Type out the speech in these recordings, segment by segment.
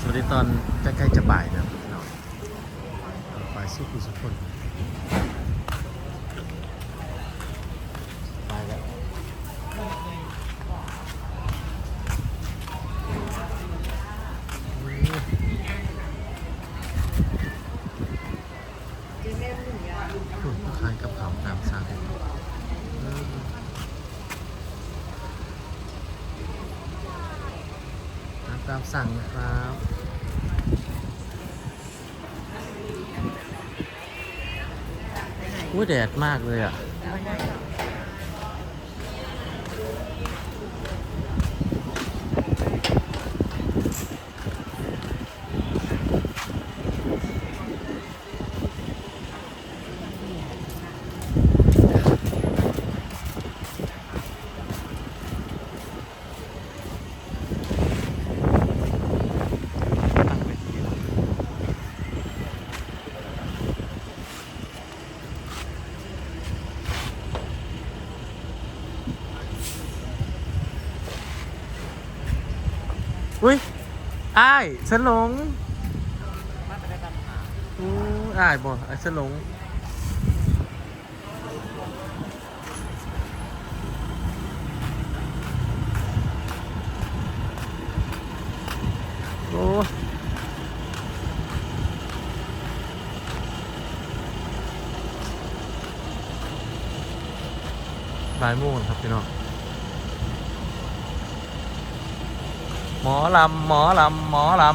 สวัสดีตอนใกล้ๆจะบ่ายนะพี่น้องบ่ายสู้คุณสุพลไามสั่งนะครับอู้แดดมากเลยอะ อ้ายฉันหลงอู้อ้ายบ่อ้ายฉันหลงโอ้บ่ายโมงครับพี่น้อง หมอลำหมอลำ หมอลำ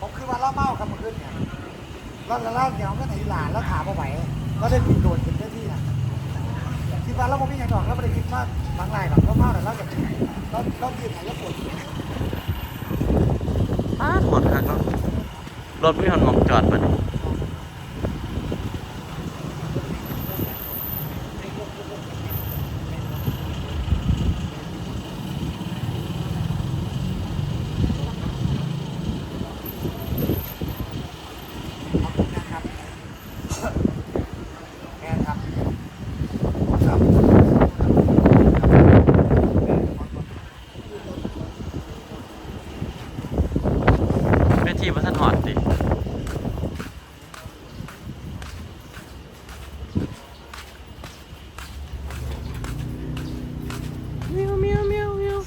ผมคือว่าเล่าเมาครับเมื่อคืนเนี่ย เราเราเล่าเดี๋ยวก็ไหนหลานแล้วถามมาไหวก็ได้ปีนโดดถึงเจ้าที่นะคิดว่าเราไม่มีอย่างดอกเราไม่ได้คิดว่าบางรายแบบเราเมาแต่เราแบบเราเรายืนไหนก็ปวดอ้าหมดครับเนาะรถไม่หันมองจอดไปนเว ทีมาสันหอดดิเมียวเมียวเมียวเมียว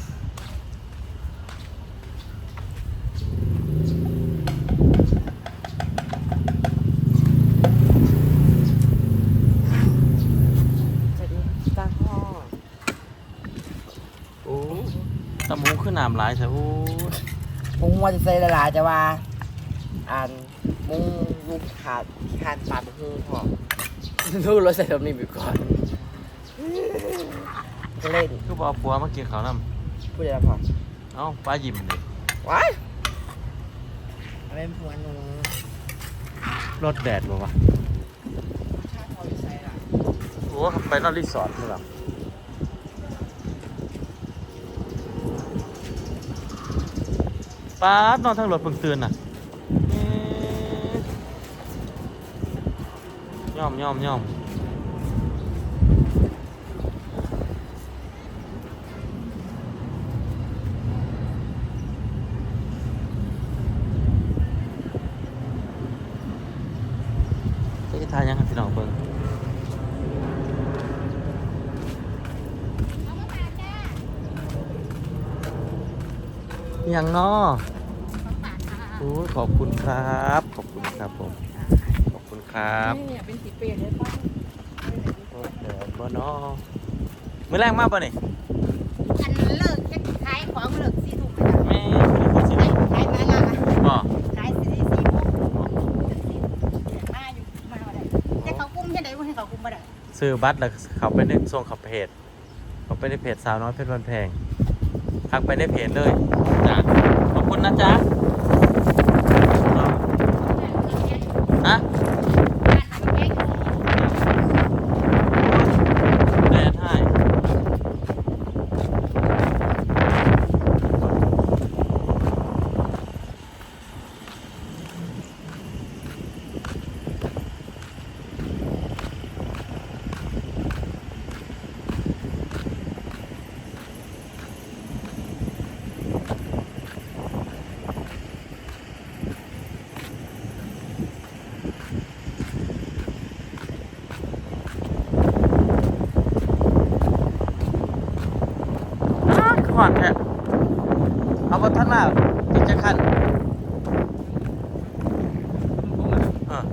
โอ้ตะมูขึ้นน้ำหลายใช่โอ้ มุงว่าจะใส่ละลายจะว่าอ่านมุงลูกขาดคานปาดหูพอลูกรถใส่แบบนี้ไปก่อนก็เล่นคือบอกปัวมากินข้าวนำพูดอะไรพอเอ้าป้ายิ้มดิว้ายอะไรผัวหนูรถแดดบ่วะชาติพอจะใส่ละโอ้ไปนอนรีสอร์ทนี่หรอ ป้านอนทั้งรถเพิ่งตื่นน่ะเอ๊ะย่อมย่อมย่อมจะทายยังครับพี่น้องเบิ่ง ยังเนาะโอ้ยขอบคุณครับ ขอบคุณครับผม ขอบคุณครับเนี่ยเป็นสีเปลี่ยนเลยป้าโอ้ยเดี๋ยวบ่เนาะมื้อแรงมากป่ะนี่อันเลิกเฮ็ดขายของเลิกสี่ทุ่มไปจ้ะแม่บ่สิขายขายมาละบ่ขายสี่สี่โมงมาอยู่มาบ่ได้แต่เขากุ้มยังไงบ่ให้เขากุ้มบ่ได้ซื้อบัตรแล้วเขาไปในส่งเขับเพจเขาไปในเพจสาวน้อยเพชรวันแพงทักไปในเพจเลยจ้ะขอบ คุณนะจ๊ะฮะแดดให้ อ้าวขอนแท้เอาบนท่านมาอีกจะคันเออ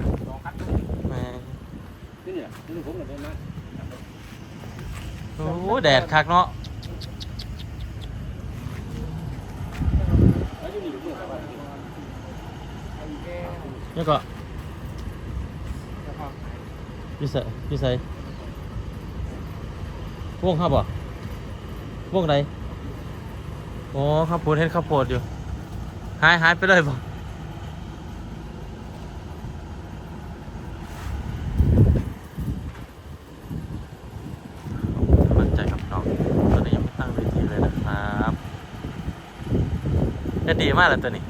แหมโอ้แดดคักเนาะนี่ก็ยี่ใส่อยี่ใส่วงครับบ่วงไหน โอ้ข้าวโพดเห็นข้าวโพดอยู่ หายหายไปเลยบ่ขอบคุณกำลังใจกับน้องตอนนี้ยังไม่ตั้งเวทีเลยนะครับจะดีมากเลยตัวนี้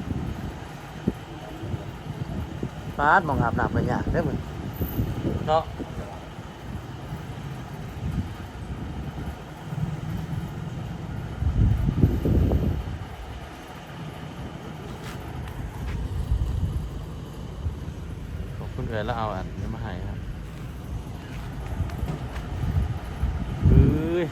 ปาดมองอาบน้ำกันยากได้อมึงเนาะขอบคุณ เอ๋ยแล้วเอาอันนี้มาให้ครับเอ้ย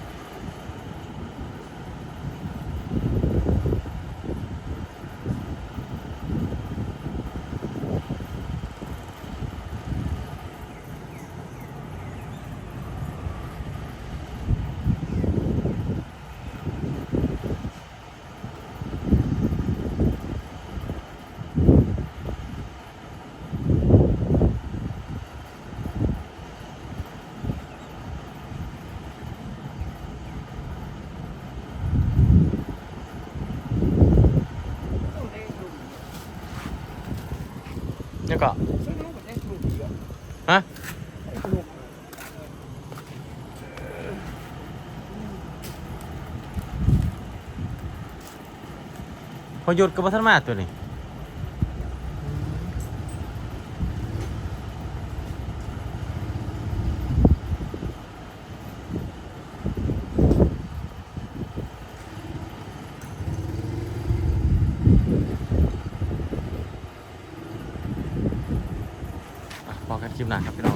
นี่ก็ฮะ พอหยุดกับพันมาตัวนี้อะพอกันคลิปหน้าครับพี่น้อง